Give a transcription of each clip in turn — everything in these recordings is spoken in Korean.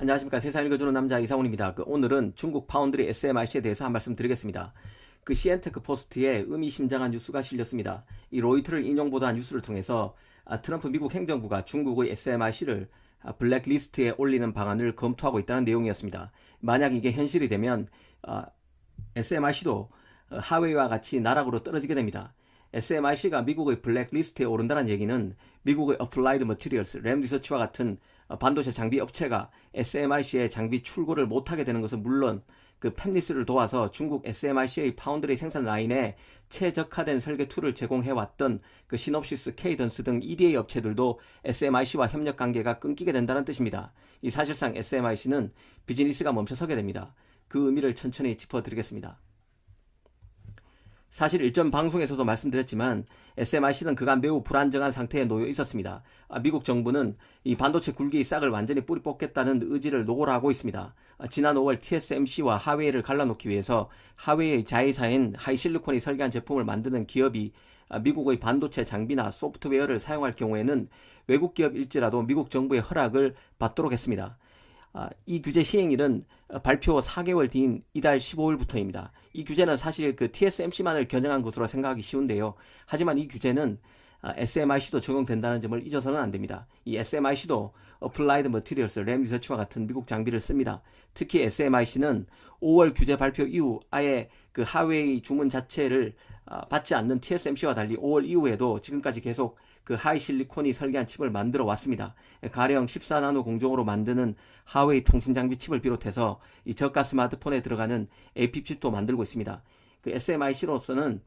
안녕하십니까 세상 읽어주는 남자 이상훈입니다. 그 오늘은 중국 파운드리 SMIC에 대해서 한 말씀 드리겠습니다. 그 시엔테크 포스트에 의미심장한 뉴스가 실렸습니다. 이 로이터를 인용 보도한 뉴스를 통해서 아, 트럼프 미국 행정부가 중국의 SMIC를 아, 블랙리스트에 올리는 방안을 검토하고 있다는 내용이었습니다. 만약 이게 현실이 되면 아, SMIC도 어, 하웨이와 같이 나락으로 떨어지게 됩니다. SMIC가 미국의 블랙리스트에 오른다는 얘기는 미국의 Applied Materials, 램 리서치와 같은 어, 반도체 장비 업체가 SMIC의 장비 출고를 못하게 되는 것은 물론 그 팹리스를 도와서 중국 SMIC의 파운드리 생산 라인에 최적화된 설계 툴을 제공해왔던 그 시놉시스, 케이던스 등 EDA 업체들도 SMIC와 협력 관계가 끊기게 된다는 뜻입니다. 이 사실상 SMIC는 비즈니스가 멈춰서게 됩니다. 그 의미를 천천히 짚어드리겠습니다. 사실 일전 방송에서도 말씀드렸지만 SMIC는 그간 매우 불안정한 상태에 놓여 있었습니다. 아, 미국 정부는 이 반도체 굴기의 싹을 완전히 뿌리 뽑겠다는 의지를 노골하고 있습니다. 아, 지난 5월 TSMC와 하웨이를 갈라놓기 위해서 하웨이의 자회사인 하이실리콘이 설계한 제품을 만드는 기업이 아, 미국의 반도체 장비나 소프트웨어를 사용할 경우에는 외국 기업일지라도 미국 정부의 허락을 받도록 했습니다. 아, 이 규제 시행일은 발표 4개월 뒤인 이달 15일부터입니다. 이 규제는 사실 그 TSMC만을 겨냥한 것으로 생각하기 쉬운데요. 하지만 이 규제는 아, SMIC도 적용된다는 점을 잊어서는 안 됩니다. 이 SMIC도 Applied Materials, 램 리서치와 같은 미국 장비를 씁니다. 특히 SMIC는 5월 규제 발표 이후 아예 그 하웨이 주문 자체를 아, 받지 않는 TSMC와 달리 5월 이후에도 지금까지 계속 그 하이실리콘이 설계한 칩을 만들어 왔습니다. 가령 14나노 공정으로 만드는 하웨이 통신 장비 칩을 비롯해서 이 저가 스마트폰에 들어가는 AP 칩도 만들고 있습니다. 그 SMIC로서는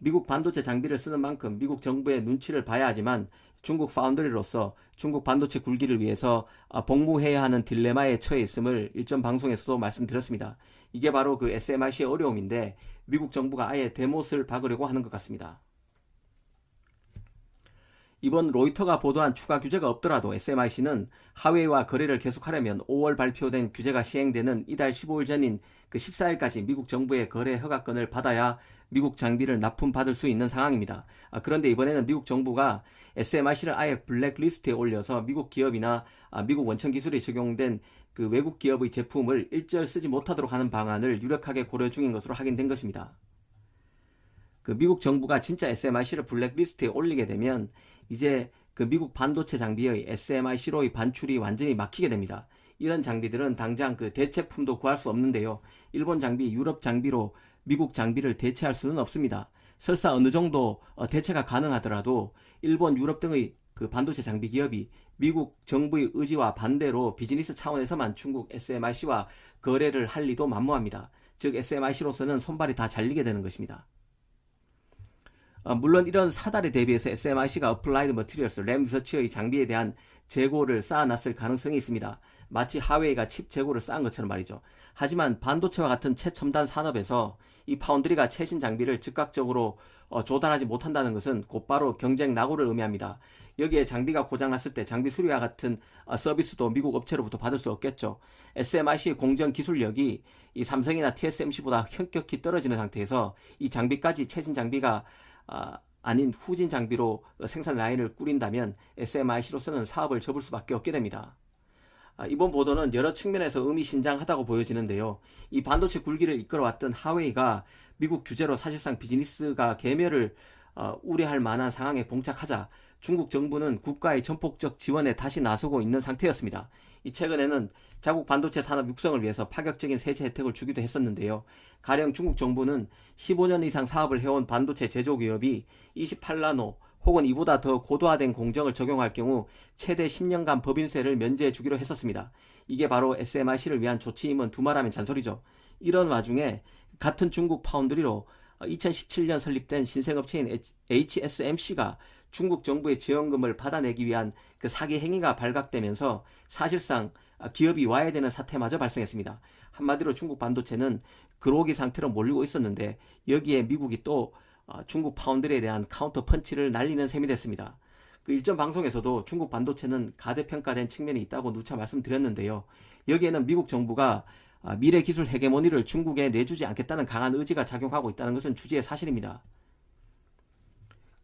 미국 반도체 장비를 쓰는 만큼 미국 정부의 눈치를 봐야 하지만 중국 파운드리로서 중국 반도체 굴기를 위해서 아, 복무해야 하는 딜레마에 처해 있음을 일전 방송에서도 말씀드렸습니다. 이게 바로 그 SMIC의 어려움인데 미국 정부가 아예 대못을 박으려고 하는 것 같습니다. 이번 로이터가 보도한 추가 규제가 없더라도 SMIC는 하웨이와 거래를 계속하려면 5월 발표된 규제가 시행되는 이달 15일 전인 그 14일까지 미국 정부의 거래 허가권을 받아야 미국 장비를 납품받을 수 있는 상황입니다. 아, 그런데 이번에는 미국 정부가 SMIC를 아예 블랙리스트에 올려서 미국 기업이나 아, 미국 원천 기술이 적용된 그 외국 기업의 제품을 일절 쓰지 못하도록 하는 방안을 유력하게 고려 중인 것으로 확인된 것입니다. 그 미국 정부가 진짜 SMIC를 블랙리스트에 올리게 되면 이제 그 미국 반도체 장비의 SMIC로의 반출이 완전히 막히게 됩니다. 이런 장비들은 당장 그 대체품도 구할 수 없는데요. 일본 장비, 유럽 장비로 미국 장비를 대체할 수는 없습니다. 설사 어느 정도 어, 대체가 가능하더라도 일본, 유럽 등의 그 반도체 장비 기업이 미국 정부의 의지와 반대로 비즈니스 차원에서만 중국 SMIC와 거래를 할 리도 만무합니다. 즉 SMIC로서는 손발이 다 잘리게 되는 것입니다. 어, 물론 이런 사달에 대비해서 SMIC가 Applied Materials, 램 리서치의 장비에 대한 재고를 쌓아놨을 가능성이 있습니다. 마치 하웨이가 칩 재고를 쌓은 것처럼 말이죠. 하지만 반도체와 같은 최첨단 산업에서 이 파운드리가 최신 장비를 즉각적으로 어, 조달하지 못한다는 것은 곧바로 경쟁 낙오를 의미합니다. 여기에 장비가 고장났을 때 장비 수리와 같은 어, 서비스도 미국 업체로부터 받을 수 없겠죠. SMIC의 공정 기술력이 이 삼성이나 TSMC보다 현격히 떨어지는 상태에서 이 장비까지 최신 장비가 아, 아닌 후진 장비로 생산 라인을 꾸린다면 SMIC로서는 사업을 접을 수밖에 없게 됩니다. 아, 이번 보도는 여러 측면에서 의미심장하다고 보여지는데요. 이 반도체 굴기를 이끌어왔던 하웨이가 미국 규제로 사실상 비즈니스가 개멸을 어, 우려할 만한 상황에 봉착하자 중국 정부는 국가의 전폭적 지원에 다시 나서고 있는 상태였습니다. 이 최근에는 자국 반도체 산업 육성을 위해서 파격적인 세제 혜택을 주기도 했었는데요. 가령 중국 정부는 15년 이상 사업을 해온 반도체 제조 기업이 28나노 혹은 이보다 더 고도화된 공정을 적용할 경우 최대 10년간 법인세를 면제해 주기로 했었습니다. 이게 바로 SMIC를 위한 조치임은 두말하면 잔소리죠. 이런 와중에 같은 중국 파운드리로 2017년 설립된 신생업체인 HSMC가 중국 정부의 지원금을 받아내기 위한 그 사기 행위가 발각되면서 사실상 기업이 와야 되는 사태마저 발생했습니다. 한마디로 중국 반도체는 그로기 상태로 몰리고 있었는데 여기에 미국이 또 어, 중국 파운드리에 대한 카운터 펀치를 날리는 셈이 됐습니다. 그 일전 방송에서도 중국 반도체는 가대평가된 측면이 있다고 누차 말씀드렸는데요. 여기에는 미국 정부가 아, 미래 기술 헤게모니를 중국에 내주지 않겠다는 강한 의지가 작용하고 있다는 것은 주지의 사실입니다.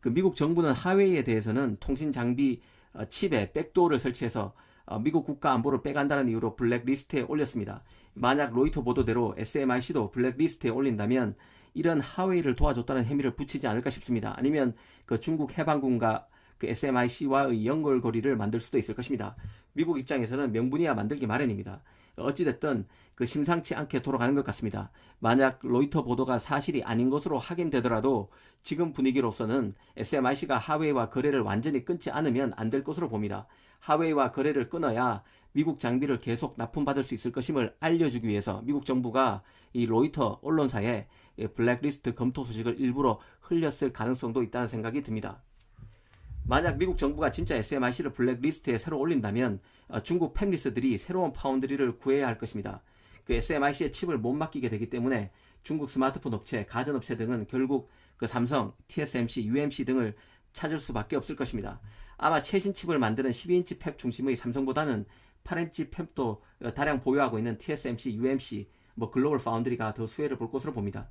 그 미국 정부는 하웨이에 대해서는 통신 장비 어, 칩에 백도어를 설치해서 어, 미국 국가 안보를 빼간다는 이유로 블랙리스트에 올렸습니다. 만약 로이터 보도대로 SMIC도 블랙리스트에 올린다면 이런 하웨이를 도와줬다는 혐의를 붙이지 않을까 싶습니다. 아니면 그 중국 해방군과 그 SMIC와의 연결고리를 만들 수도 있을 것입니다. 미국 입장에서는 명분이야 만들기 마련입니다. 어찌됐든 그 심상치 않게 돌아가는 것 같습니다. 만약 로이터 보도가 사실이 아닌 것으로 확인되더라도 지금 분위기로서는 SMIC가 하웨이와 거래를 완전히 끊지 않으면 안 될 것으로 봅니다. 하웨이와 거래를 끊어야 미국 장비를 계속 납품받을 수 있을 것임을 알려주기 위해서 미국 정부가 이 로이터 언론사에 이 블랙리스트 검토 소식을 일부러 흘렸을 가능성도 있다는 생각이 듭니다. 만약 미국 정부가 진짜 SMIC를 블랙리스트에 새로 올린다면 어, 중국 팹리스들이 새로운 파운드리를 구해야 할 것입니다. 그 SMIC의 칩을 못 맡기게 되기 때문에 중국 스마트폰 업체, 가전업체 등은 결국 그 삼성, TSMC, UMC 등을 찾을 수밖에 없을 것입니다. 아마 최신 칩을 만드는 12인치 팹 중심의 삼성보다는 8인치 팹도 어, 다량 보유하고 있는 TSMC, UMC, 뭐 글로벌 파운드리가 더 수혜를 볼 것으로 봅니다.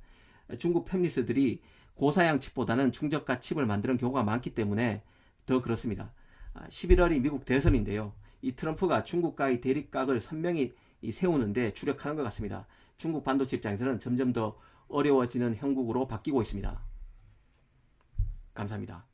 중국 팹리스들이 고사양 칩보다는 중저가 칩을 만드는 경우가 많기 때문에 더 그렇습니다. 11월이 미국 대선인데요. 이 트럼프가 중국과의 대립각을 선명히 이 세우는데 주력하는 것 같습니다. 중국 반도체 입장에서는 점점 더 어려워지는 형국으로 바뀌고 있습니다. 감사합니다.